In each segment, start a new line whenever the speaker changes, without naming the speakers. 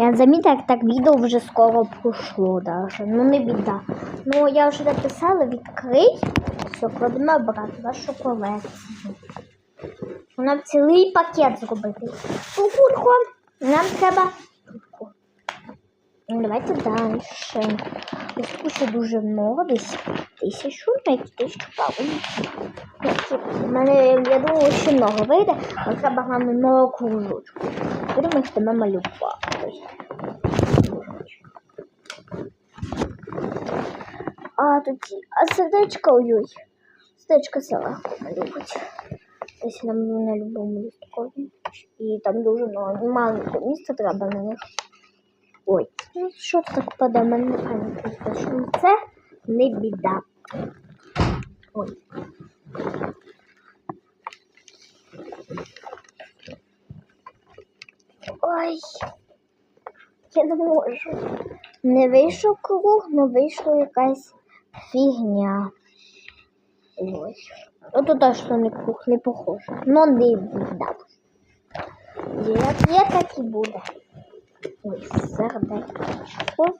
Я замітила, як так відео вже скоро пройшло даже. Ну не біда. Ну я вже написала, відкрий. Все, кладемо обратно вашу колекцію. Нам цілий пакет зробити. Кукурко, нам треба. Ну, давайте далі. Ось ще дуже много, десь тисячу, навіть тисячу павлів. У мене, я думаю, ще много вийде, але треба головне нову кружочку. Будемо їх тебе малювати. А тут, а сердечко, ой, сердечко легко малювати. Десь нам на любому листкові. І там дуже ну, маленько місця треба на них. Ой, ну що так падає? Мене не пам'ятаю, це не біда. Ой. Ой, я не можу. Не вийшов круг, але вийшла якась фігня. Ось. Тут точно не круг, не похоже. Ну не біда. Як є, так і буде. Ой, сердечко. Хоп,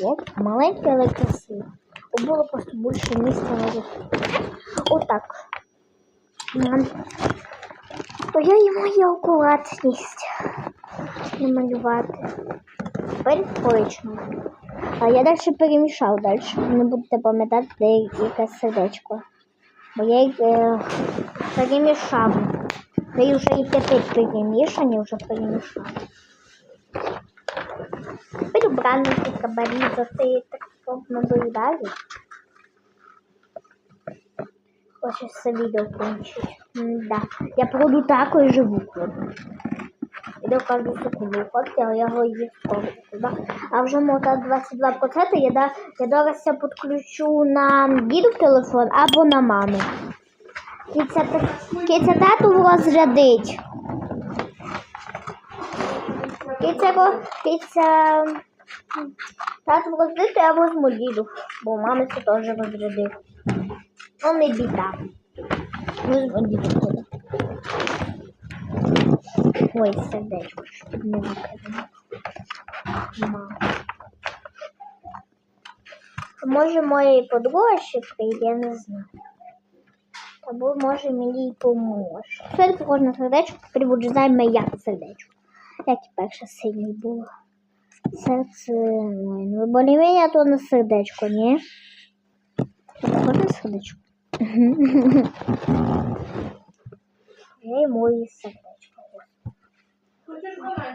хоп. Маленьке, але красиве. Бо Було просто більше місця на руку. Отак. То я і моя акуратність намалювати. Тепер точно. А я далі перемішав далі. Не будете пам'ятати, де яке сердечко. Бо я їх е, перемішав. Ви вже і тепер перемішані, вже перемішали. Тепер убранники треба різати так повно далі. Хочу це відео кончить. Да. Я проду такою живу кладу. Кожну секунду виходить, я його скоро туди. А вже мота 22% я, да, я зараз це підключу на діду телефон або на маму. Киця, тату розрядить. Киця, киця тату розрядить, я возьму діду, бо мами це теж розрядив. Ну, не біда. Візьму діду туди. Ой, сердечко, щоб не. Мама. Може, моєї подруги ще прийде, я не знаю. Або може мені й поможе. Все похоже на сердечко, тепер буде знаємо, як сердечко. Як і перше сильний було. Серце, ну более-менее то на сердечко, ні? Це похоже на сердечко. Я й моє сердечко.
这个。